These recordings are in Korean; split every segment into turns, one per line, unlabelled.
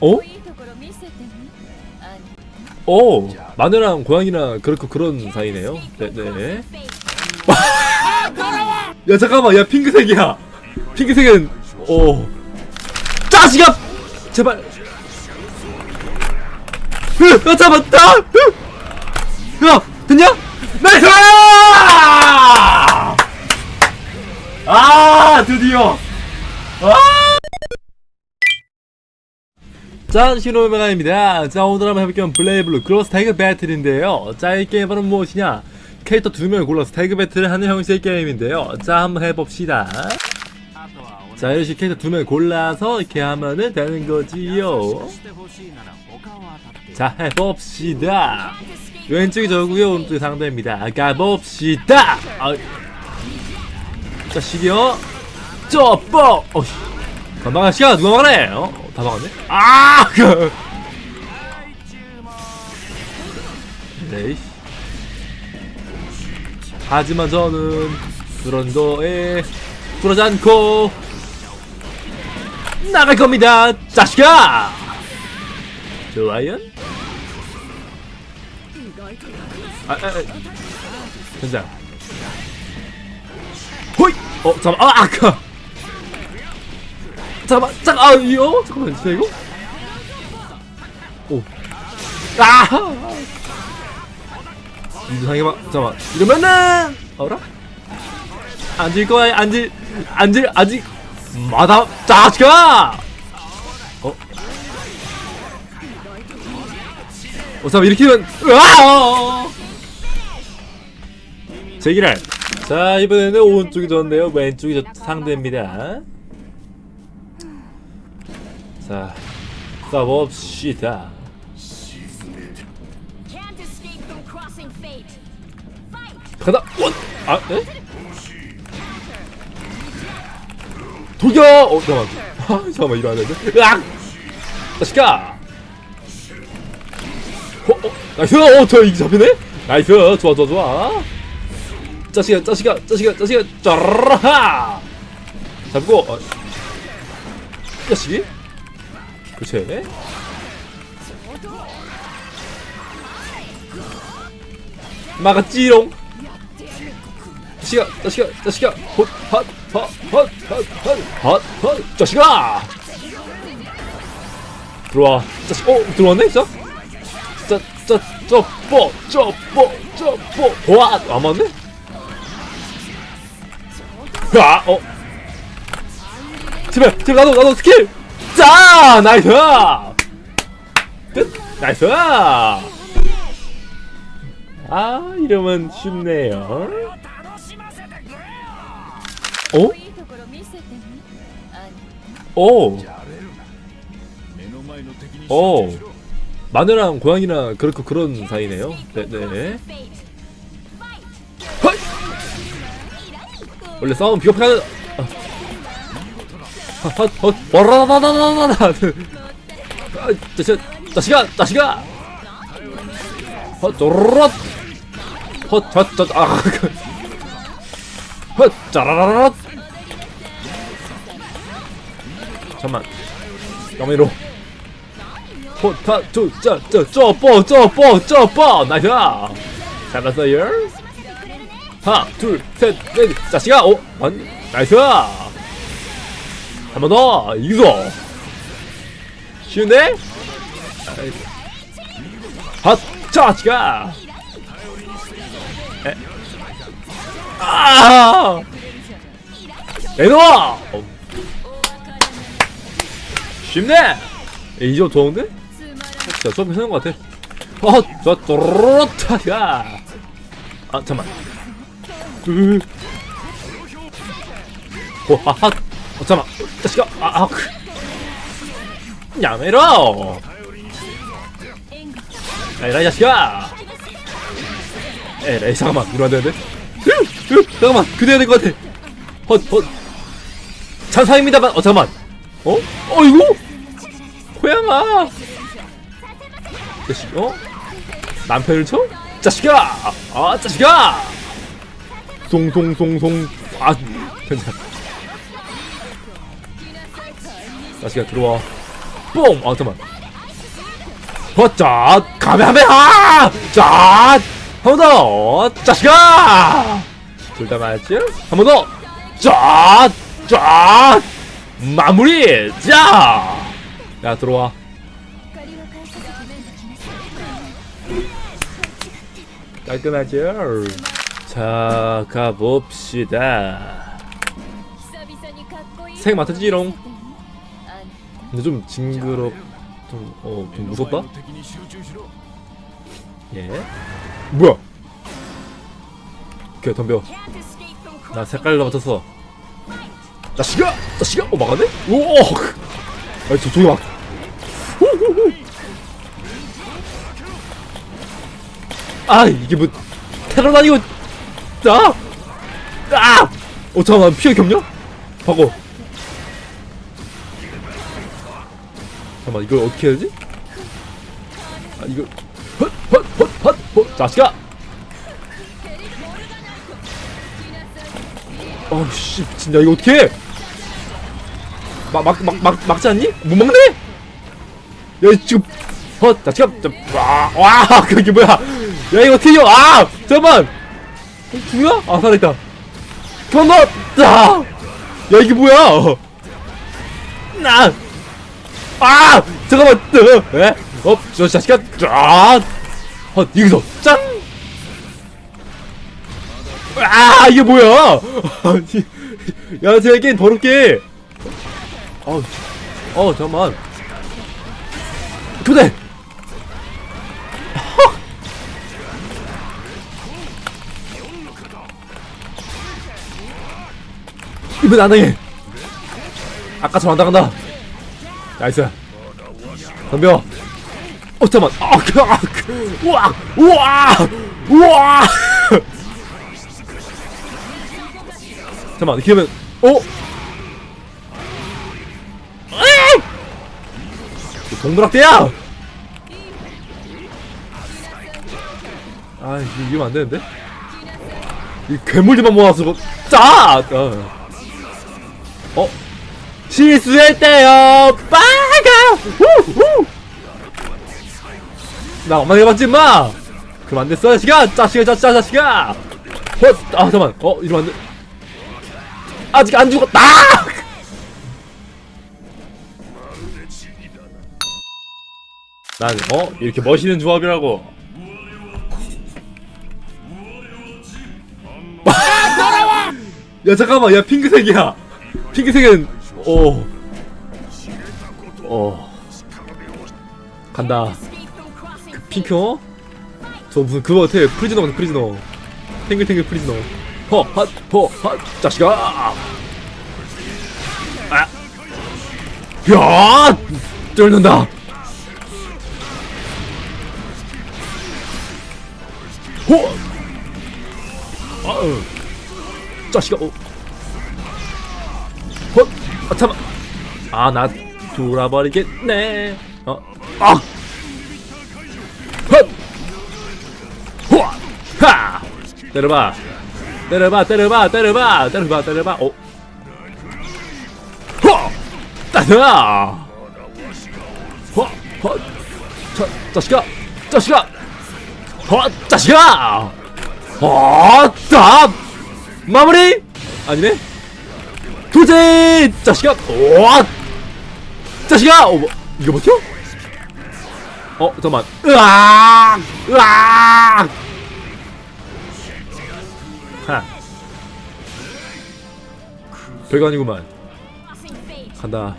어?
어? 어
오 마누랑 고양이랑 그렇고 그런 사이네요. 네네. 네. 네, 네. 야 잠깐만 야 핑크색이야. 핑크색은 오 짜식아 제발. 으 잡았다. 야 됐냐? 나이스! 아 드디어. 아! 짠 신호메가입니다. 자 오늘 한번 해볼 겸 블레이블루. 크로스 태그 배틀인데요. 자 이 게임은 무엇이냐? 캐릭터 두 명을 골라서 태그 배틀을 하는 형식의 게임인데요. 자 한번 해봅시다. 자 이런 식으로 캐릭터 두 명을 골라서 이렇게 하면은 되는 거지요. 자 해봅시다. 왼쪽이 저고요 오른쪽이 상대입니다. 가봅시다. 아, 자식이요. 쪼뽀 어휴. 건방한 시간 누가 막네 어? 다 막았네? 아! 그. 네이 하지만 저는 그런 거에 그러지 않고 나갈 겁니다 자식아! 좋아요? 아, 아, 아. 된장. 호이 어 잠깐 아 아까 잠깐만 잠깐 아 이거? 잠깐만 진짜 이거? 오아! 이상해 봐 잠깐만. 이러면은 어라. 앉을 거야 앉을 앉을 아직 마다 자식아 어? 어 잠깐 이렇게 하면 으아! 제기랄 자 이번에는 오른쪽이 졌는데요. 왼쪽이 저 상대입니다 자 싸봅시다! 가다 원! 아 에? 돌격! 어 잠깐만 아, 잠깐만 이거 안 되는데 으악! 자식아 어? 어? 나이스! 어 저 이기 잡히네? 나이스 좋아 좋아 좋아 자식아 자식아 자식아 자식아 짜라하 잡고 어. 자식이? 그치 막았지롱. 자식아 자식아 자식아. 헛헛헛헛헛헛헛 자식아! 들어와. 자식 어 들어왔네 진짜? 짜짜쩌뽀 쩌뽀 쩌뽀. 와안 맞네? 야어. 제발 제발 나도 나도 스킬 자 나이스 끝 나이스 아 이름은 쉽네요 어?
오?
오! 오! 마누랑 고양이랑 그렇게 그런 사이네요. 네, 네, 네. 헐! 원래 싸움 비겁하는 헛, 헛, 와라라라라라라. 아, 자식, 자식아, 자식아. 헛, 쪼르륵. 헛, 헛, 헛, 아, 그. 헛, 짜라라라. 잠만. 까메로. 포타 투짜짜쩌뽀 쪼뽀 쪼뽀 나이스 잘랐어요 하나 둘셋넷 자식아 오 나이스 한 번 더 이기소 쉬운데 핫 에. 아 내놔 어. 쉽네 이점 좋은데? 진짜 수업 괜찮은 것 같아. 어, 저, 또르르타야. 아, 잠만. 으. 오, 아하. 어, 잠만. 자식아, 아, 아. 그. 야매로. 에라이, 자식아. 에라이, 잠깐만. 안 되는데? 으, 으, 잠깐만. 그대야 될것 같아. 헛, 헛. 찬사입니다만. 어, 잠깐만. 어? 어, 이거? 고양아. 자식, 어? 남편을 쳐? 자식아! 아, 자식아! 송송송송. 아, 괜찮아. 자식아 들어와 뽕! 아 잠깐만 허짜 가메하메하! 자! 한 번 더! 자식아! 둘 다 맞지? 한 번 더! 자! 자! 마무리! 자! 야 들어와 깔끔하죠? 자 가봅시다 색 맡아지롱 근데 좀 징그럽, 좀, 어, 좀 무섭다? 예. 뭐야? 오케이, 덤벼. 나 색깔로 맞췄어. 자식아! 자식아! 어, 막았네? 오! 아니, 저, 저기 막. 후. 아, 이게 뭐, 테러 아니고, 아! 아! 어, 잠깐만, 피해 겹냐? 바꿔. 잠깐만, 이걸 어떻게 해야 되지? 아, 이거, 헛, 헛, 헛, 헛, 헛, 자식아! 어우 씨 진짜 이거 어떻게 막막 막막 막지 않니? 못 막네? 야 지금 어나 지금 와와 그게 뭐야 야 이거 어떻게 아 잠깐만 어, 죽나? 아 살아있다 건너다 야 이게 뭐야 나 아 잠깐만 어, 에? 어 저 자식아 쫙어 여기서 짠 아 이게 뭐야? 야 제가 게임 더럽게. 어, 어 잠만. 교대. 이번 안 당해. 아까처럼 안 당한다. 나이스. 덤벼. 어 잠만. 아, 그, 아, 그, 우와, 우와. 잠깐만 이러면 어? 아 이거 이러면 안 되는데? 이 괴물들만 모아서 뭐 짜! 어. 어? 실수했대요! 빠가! 나 엄마 해봤지 마! 그럼 안 됐어 자식아! 자식아 자식아 자식아! 헛! 아 잠깐만 어 이러면 안 돼. 아직 안 죽었다. 난 어? 이렇게 멋있는 조합이라고. 야 잠깐만 야 핑크색이야. 핑크색은 어. 어. 간다.
crossing
핑크 어? 저 무슨 그거 같아 프리즈너 같아 프리즈너 탱글탱글 프리즈너 허 핫 허 핫 자식아 아. 야 뚫는다 호 아으 자식아 어. 헛 아, 잠깐 아나 돌아버리겠네 어 아 헛! 호아! 하! 때려봐! 때려봐! 때려봐! 때려봐! 때려봐! 때려봐! 어? 호! 따스아! 호! 호! 자, 자식아! 자식아! 호! 자식아! 호! 답! 마무리! 아니네? 도제! 자식아! 오! 자식아! 어, 뭐, 이거 버텨? 어 잠깐만. 으악! 으악! 하. 별거 아니구만. 간다.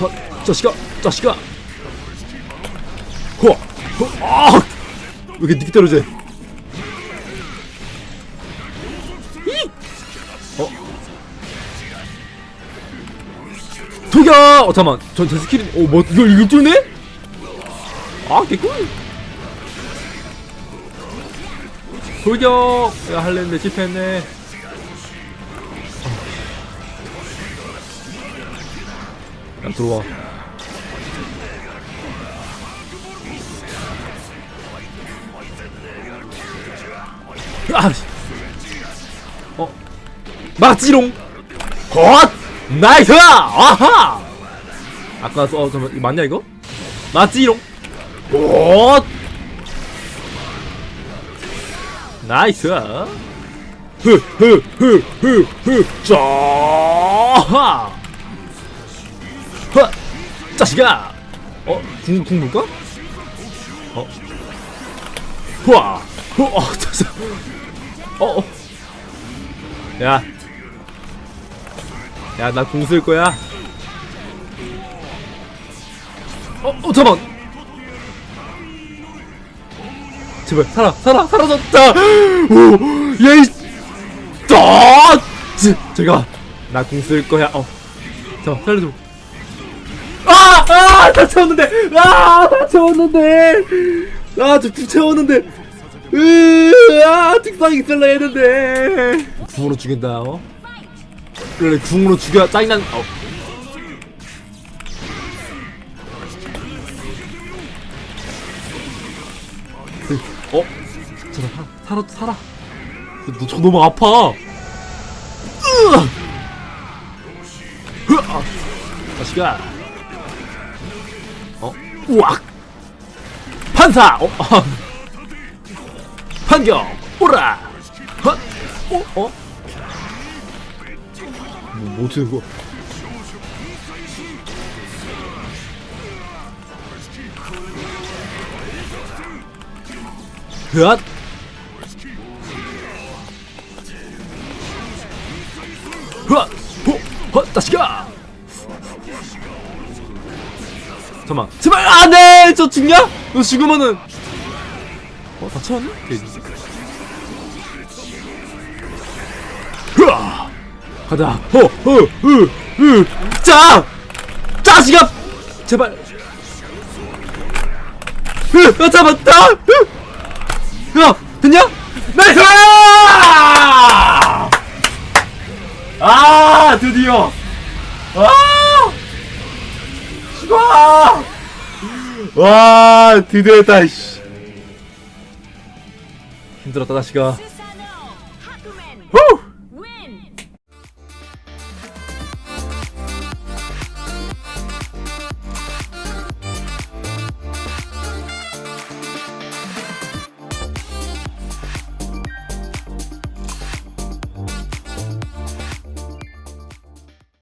어 자식아! 자식아! 호아 호아! 왜 이렇게 늦게 떨어져 돌격 어 잠깐만. 저, 저 스킬이 어 뭐 이걸 이걸 뚫네? 아 개꿀. 돌격. 야 할랬는데 실패했네. 야 들어와. 아 씨. 어. 맞지롱. 헛 나이스! 아하! 아까 어 잠깐 이거 맞냐 이거? 맞지롱 오! 나이스! 흐 흐 흐 흐흐 짜하! 허 자식아! 어 궁 궁물까? 어. 후아! 후어 자식 어어. 야 야, 나 공 쓸 거야. 어, 어, 잠깐. 제발 살아, 살아, 사라졌다. 오, 예이, 제가 나 공 쓸 거야. 어, 잠깐 살려줘. 아, 아, 다 채웠는데, 아, 다 채웠는데, 아, 저툭 채웠는데, 으, 아, 특상 있을라 했는데. 궁으로 죽인다. 어? 그래 궁으로 죽여 짜증난 어. 어? 제발 살아 살아 너, 저 너무 아파 으아! 으아! 자식아 어? 우악 판사 어? 아. 판경 오라 헛! 어? 어? 뭐, 뭐 어떻게 그거 으앗 으앗 호! 헛! 자식아! 잠깐만 제발 안돼! 저 죽냐? 너 죽으면은 어? 다 채웠네? 돼지 흐아! 가자. 허, 허, 으, 으, 짜! 짜식아! 제발. 으, 아, 잡았다! 으! 야, 됐냐? 나이스! 아, 드디어! 아! 죽어! 와, 드디어 했다, 씨. 힘들었다, 다시가.